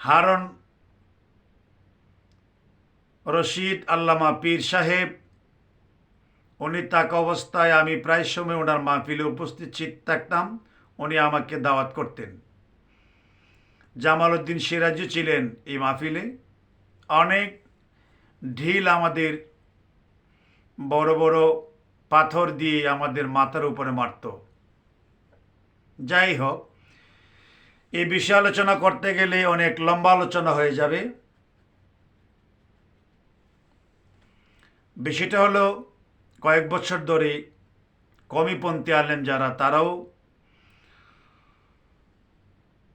হারন রশিদ আল্লামা পীর সাহেব, উনি থাকা অবস্থায় আমি প্রায় সময় ওনার মাহফিলে উপস্থিত থাকতাম, উনি আমাকে দাওয়াত করতেন। জামাল উদ্দিন সিরাজও ছিলেন এই মাহফিলে। অনেক ঢিল আমাদের বড় বড় পাথর দিয়ে আমাদের মাথার উপরে মারত। যাই হোক এই বিষয়ে আলোচনা করতে গেলে অনেক লম্বা আলোচনা হয়ে যাবে। বিষয়টা হলো, কয়েক বছর ধরে কমিপন্থী আলেম যারা, তারাও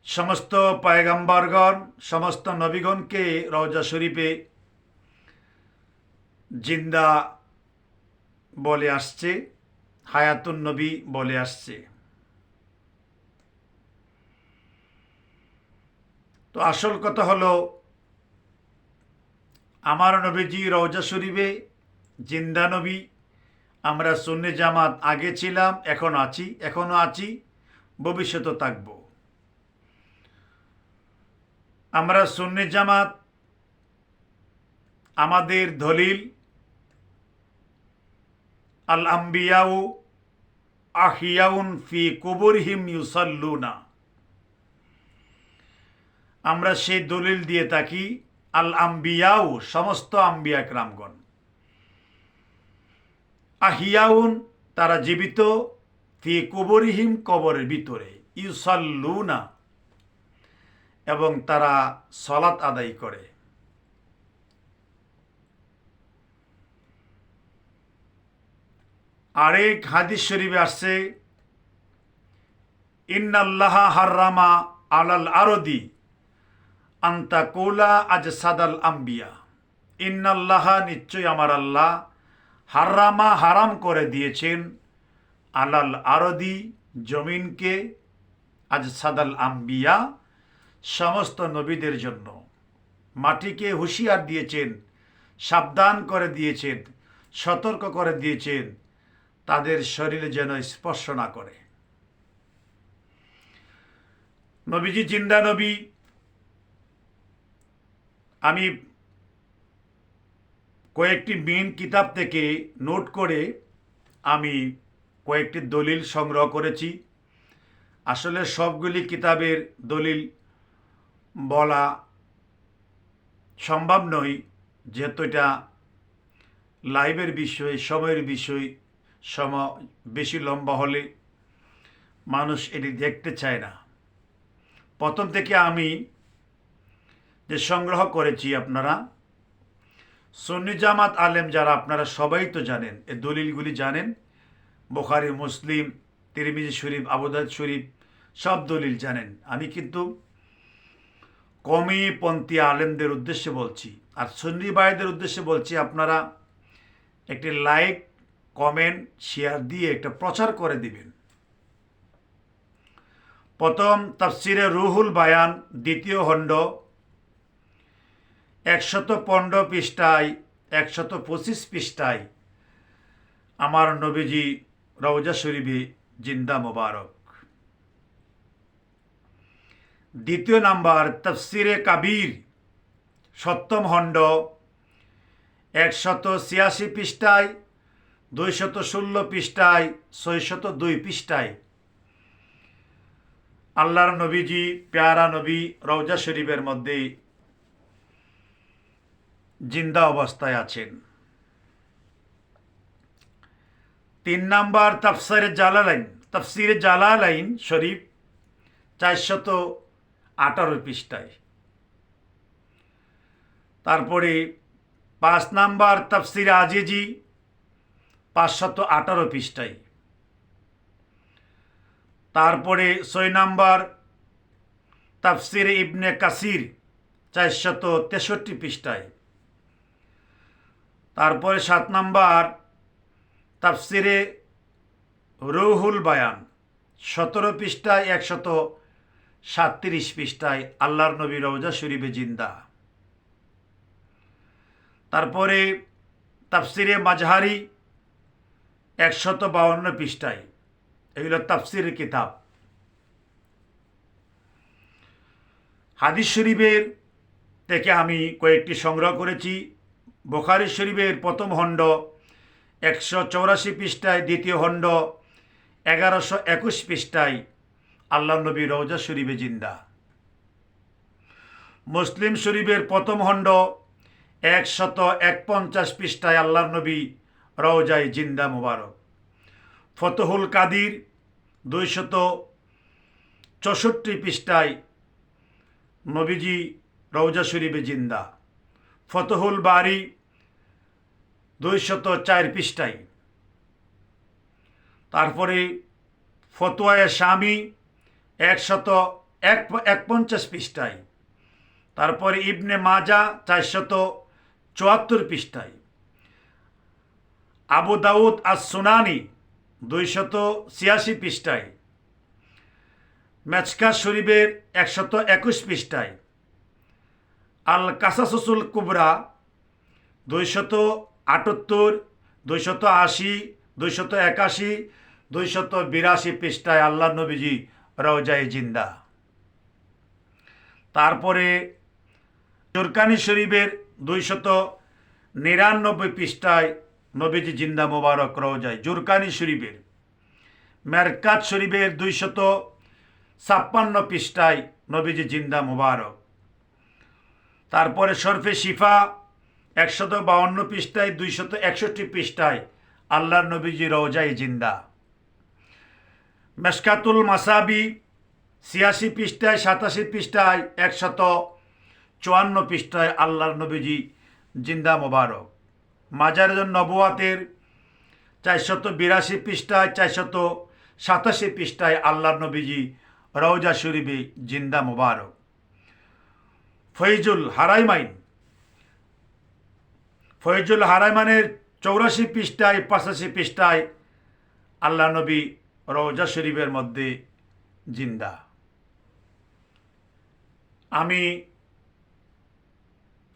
সমস্ত পায়গাম্বারগণ, সমস্ত নবীগণকে রওজা শরীফে জিন্দা বলে আসছে, হায়াতুন নবী বলে আসছে। তো আসল কথা হলো, আমার নবীজি রওজা শরীফে জিন্দা নবী, আমরা সুন্নি জামাত আগে ছিলাম, এখন আছি এখনও আছি, ভবিষ্যতে থাকব। আমরা সুন্নি জামাত, আমাদের দলিল আল আম্বিয়াউ আহিয়াউন ফি কুবুরহিম ইউসাল্লুনা। আমরা সেই দলিল দিয়ে থাকি, আল আম্বিয়াউ, সমস্ত আম্বিয়া ক্রামগণ আহিয়াউন, তারা জীবিত, ফি কুবরিহিম কবরের ভিতরে, ইউসাল্লুনা, এবং তারা সলাত আদায় করে। আরেক হাদিস শরীফে আসছে, ইন্নাল্লাহা হাররামা আলাল আরদি আন্তাকুলা আজ সাদাল আম্বিয়া। ইন্নাল্লাহা নিশ্চয় আমার আল্লাহ হারামা হারাম করে দিয়েছেন। আলাল আরদি, জমিনকে আজ সাদাল আম্বিয়া, সমস্ত নবীদের জন্য। মাটিকে হুঁশিয়ার দিয়েছেন, সাবধান করে দিয়েছেন, সতর্ক করে দিয়েছেন, তাদের শরীরে যেন স্পর্শ না করে। নবীজি জিন্দা নবী আমি কয়েকটি মেন কিতাব থেকে নোট করে আমি কয়েকটি দলিল সংগ্রহ করেছি। আসলে সবগুলি কিতাবের দলিল বলা সম্ভব নয়, যেহেতু এটা লাইভের বিষয়, সময়ের বিষয়, সম, বেশি লম্বা হলে মানুষ এটি দেখতে চায় না। প্রথম থেকে আমি যে সংগ্রহ করেছি আপনারা। সুন্নি জামাত আলেম যারা, আপনারা সবাই তো জানেন, এ দলিলগুলি জানেন। বোখারি, মুসলিম, তিরমিজি শরীফ আবুদাদ শরীফ, সব দলিল জানেন। আমি কিন্তু কমি পন্থী আলেমদের উদ্দেশ্যে বলছি, আর সুন্নি ভাইদের উদ্দেশ্যে বলছি, আপনারা একটি লাইক, কমেন্ট, শেয়ার দিয়ে একটা প্রচার করে দিবেন। প্রথম তাফসিরে রুহুল বায়ান, দ্বিতীয় খণ্ড একশত পনেরো পৃষ্ঠায়, একশত পঁচিশ পৃষ্ঠায় আমার নবীজি রওজা শরীফে জিন্দা মোবারক। দ্বিতীয় নাম্বার, তফসিরে কাবির, সপ্তম খণ্ড, একশত ছিয়াশি পৃষ্ঠায়, দুইশত ষোলো পৃষ্ঠায়, ছয়শত দুই পৃষ্ঠায়। আল্লাহর নবীজি, পেয়ারা নবী রওজা শরীফের মধ্যে জিন্দা অবস্থায় আছেন। তিন নাম্বার তাফসিরে জালালাইন তাফসিরে জালালাইন শরীফ চারশত আঠারো পৃষ্ঠায়। তারপরে পাঁচ নাম্বার তাফসিরে আজিজি পাঁচশত আঠারো পৃষ্ঠায়। তারপরে ছয় নাম্বার তাফসিরে ইবনে কাসির চারশত তেষট্টি পৃষ্ঠায়। তারপরে সাত নাম্বার, তাফসিরে রৌহুল বায়ান, সতেরো পৃষ্ঠায় একশত সাতত্রিশ পৃষ্ঠায় আল্লাহর নবী রওজা শরীফে জিন্দা। তারপরে তাফসিরে মাঝহারি একশত বাউন্ন পৃষ্ঠায় এগুলো তাফসির কিতাব। হাদিস শরীফের থেকে আমি কয়েকটি সংগ্রহ করেছি। বোখারি শরীফের প্রথম খণ্ড, একশো চৌরাশি পৃষ্ঠায় দ্বিতীয় খণ্ড, এগারোশো একুশ পৃষ্ঠায় আল্লাহ নবী রওজা শরীফে জিন্দা। মুসলিম শরীফের প্রথম খণ্ড, একশত একপঞ্চাশ পৃষ্ঠায় আল্লাহ নবী রওজায় জিন্দা মুবারক। ফতহুল কাদির দুইশত চৌষট্টি পৃষ্ঠায় নবীজি রওজা শরীফে জিন্দা। ফতহুল বাড়ি দুইশত চার পৃষ্ঠায়। তারপরে ফতোয়ায় স্বামী একশত এক একপঞ্চাশ পৃষ্ঠায়। তারপরে ইবনে মাজা চারশত চুয়াত্তর পৃষ্ঠায়। আবু দাউদ আর সুনানি দুইশত ছিয়াশি পৃষ্ঠায়। মেচকা শরীফের একশত একুশ পৃষ্ঠায়। আল কাসাসুল কুবরা দুইশত আটাত্তর, দুইশত আশি, দুইশত একাশি, দুইশত বিরাশি পৃষ্ঠায় আল্লাহ নবীজি রওজায় জিন্দা। তারপরে জোরকানি শরীফের দুইশত নিরানব্বই পৃষ্ঠায় নবীজি জিন্দা মোবারক রওজায়। জুরকানি শরীফের, মেরকাত শরীফের দুইশত ছাপ্পান্ন পৃষ্ঠায় নবীজি জিন্দা মোবারক। তারপরে শরফে শিফা একশত বাউন্ন পৃষ্ঠায়, দুইশত একষট্টি পৃষ্ঠায় আল্লাহর নবীজি রওজাই জিন্দা। মেশকাতুল মাসাবি ছিয়াশি পৃষ্ঠায়, সাতাশি পৃষ্ঠায়, একশত চুয়ান্ন পৃষ্ঠায় আল্লাহর নবীজি জিন্দা মোবারক। মাজার নবুয়াতের চারশত বিরাশি পৃষ্ঠায়, চারশত সাতাশি পৃষ্ঠায় আল্লাহর নবীজি রওজা শরীফে জিন্দা মোবারক। ফৈজুল হারাইমাইন ফৈজুল হারাইমানের চৌরাশি পৃষ্ঠায়, পঁচাশি পৃষ্ঠায় আল্লাহ নবী রওজা শরীফের মধ্যে জিন্দা। আমি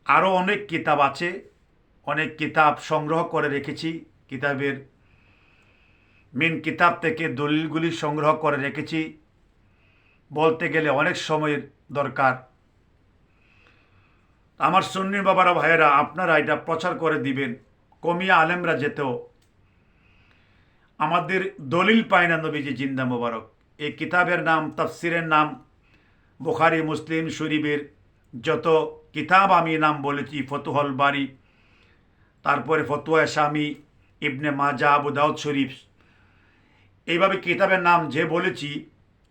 আরও অনেক কিতাব আছে, অনেক কিতাব সংগ্রহ করে রেখেছি, কিতাবের মেন কিতাব থেকে দলিলগুলি সংগ্রহ করে রেখেছি। বলতে গেলে অনেক সময়ের দরকার। আমার সুন্নি বাবারা ভাইয়েরা, আপনারা এটা প্রচার করে দিবেন, কমিয়া আলেমরা যেতেও। আমাদের দলিল পায় না নবীজি, জিন্দা মোবারক। এই কিতাবের নাম, তফসিরের নাম, বুখারি, মুসলিম, শরীফের যত কিতাব আমি নাম বলেছি, ফতুহল বাড়ি তারপরে ফতুয়া স্বামী ইবনে মাজা, আবু দাউদ শরীফ, এইভাবে কিতাবের নাম যে বলেছি,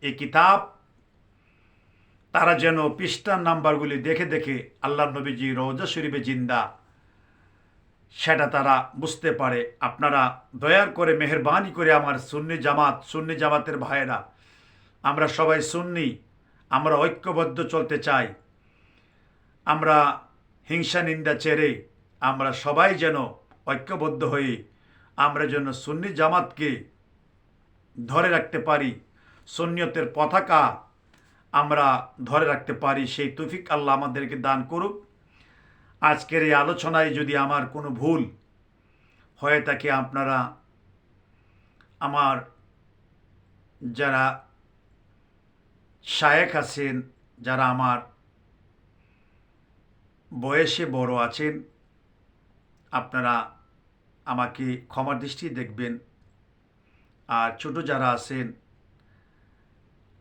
এই কিতাব তারা যেন পৃষ্ঠার নাম্বারগুলি দেখে দেখে আল্লাহ নবীজি রওজা শরীফে জিন্দা। সেটা তারা বুঝতে পারে। আপনারা দয়ার করে মেহরবানি করে আমার সুন্নি জামাত, সুন্নি জামাতের ভাইয়েরা, আমরা সবাই সুন্নি, আমরা ঐক্যবদ্ধ চলতে চাই। আমরা হিংসা নিন্দা ছেড়ে আমরা সবাই যেন ঐক্যবদ্ধ হয়ে আমরা যেন সুন্নি জামাতকে ধরে রাখতে পারি। সুন্নিয়তের পতাকা আমরা ধরে রাখতে পারি সেই তৌফিক আল্লাহ আমাদেরকে দান করুক। আজকের এই আলোচনায় যদি আমার কোনো ভুল হয়ে থাকে আপনারা আমার যারা শায়েক আছেন, যারা আমার বয়সে বড় আছেন, আপনারা আমাকে ক্ষমার দৃষ্টি দেখবেন। আর ছোট যারা আছেন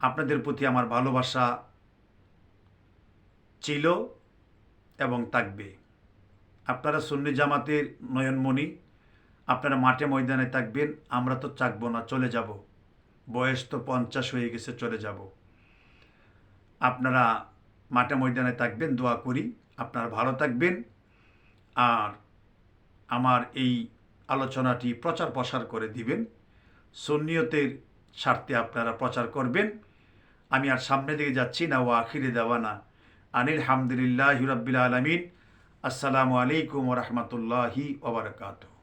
আপনাদের প্রতি আমার ভালোবাসা ছিল এবং থাকবে। আপনারা সুন্নি জামাতের নয়নমণি, আপনারা মাঠে ময়দানে থাকবেন, আমরা তো চাকবো না, চলে যাব। বয়স তো পঞ্চাশ হয়ে গেছে, চলে যাব। আপনারা মাঠে ময়দানে থাকবেন, দোয়া করি, আপনারা ভালো থাকবেন। আর আমার এই আলোচনাটি প্রচার প্রসার করে দিবেন। সুন্নিয়তের স্বার্থে আপনারা প্রচার করবেন। আমি আর সামনের দিকে যাচ্ছি না ও আখিরে দেওয়ানা। আনিল হামদুলিল্লাহ হিরাবিল আলমিন। আসসালামু আলাইকুম রহমতুল্লাহি ওবরকাতু